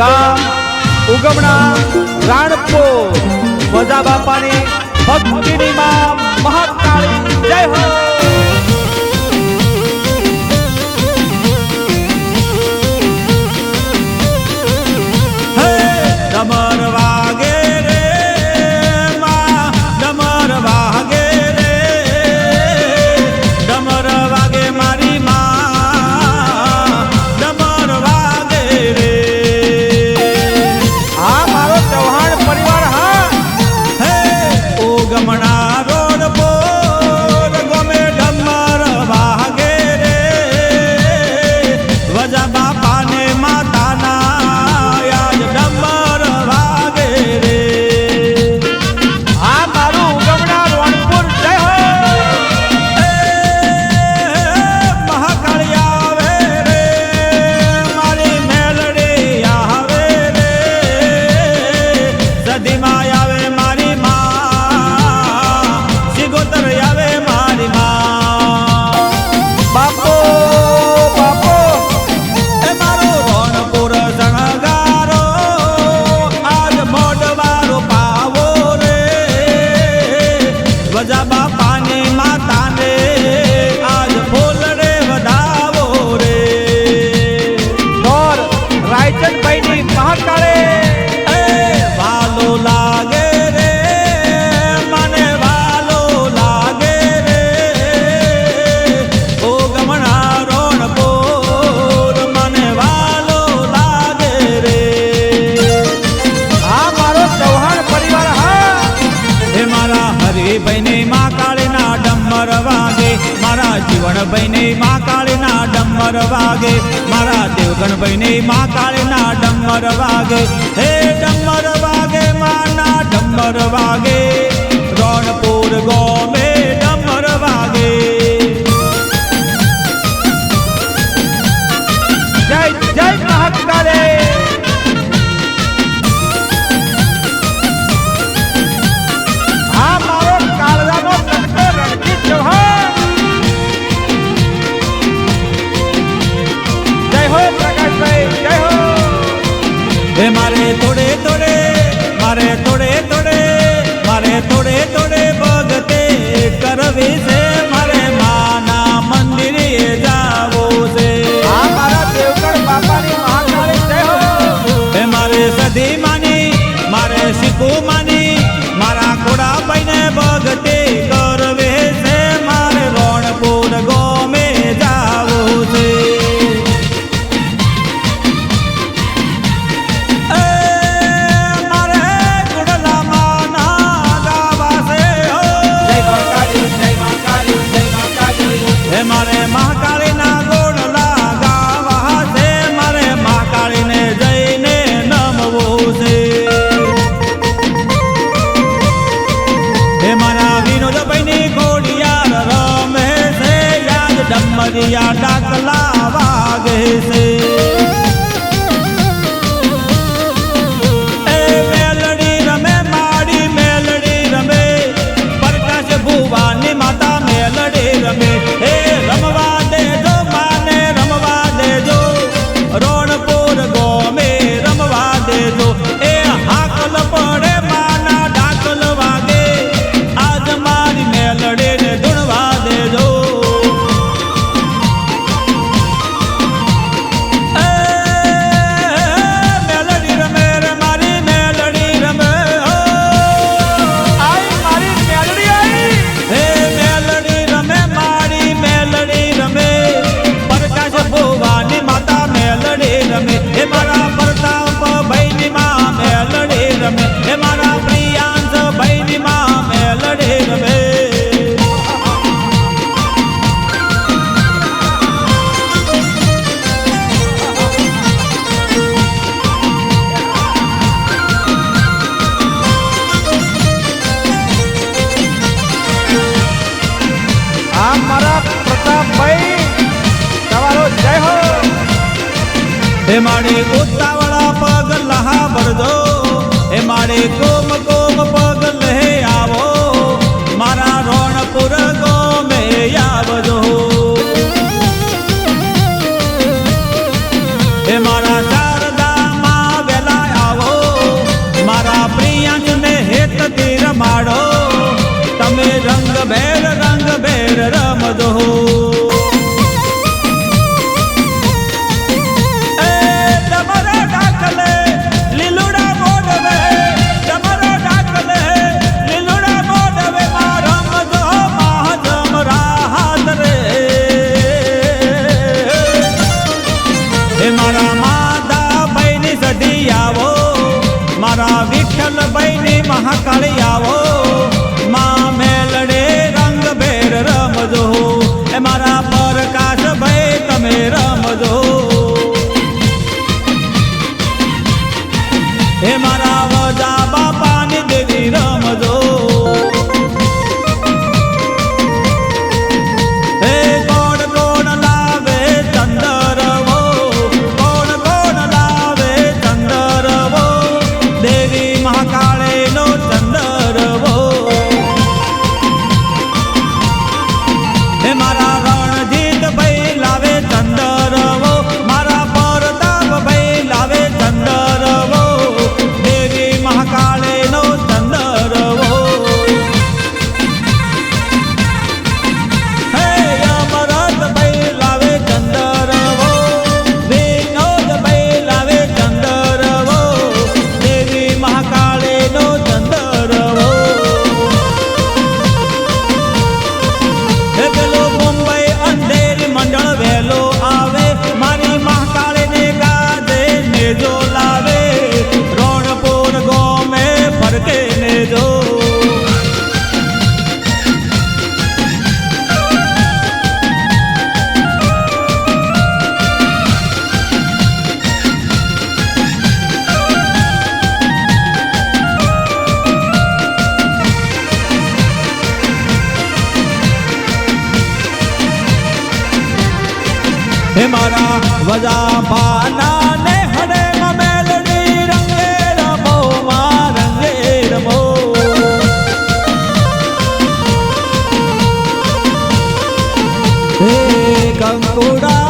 ગામ ઉગમણા રાણપુર. મજા બાપાની ભક્તિની માં મહાકાળી. જય હો! દેવગણભાઈ ને માં કાળીના ડમર વાગે. મારા દેવગણભાઈ ને માં કાળીના ડમર વાગે. હે ડમર વાગે, માના ડમર વાગે. રણપુર ગોમે ડમર વાગે. જય જય મહાકાલે. હે મારા વિનોદભાઈની ઘોડિયાર રમે છે. યાદ ડમરિયા ડાકલા વાગે છે. મેલડી રમે. હે માડે ગોતાવાળા પગ લહા ભરજો હે માડે ગોમ હે મારા વજા પાના ને હરે મેલડી રંગે રમો માં કંકુડા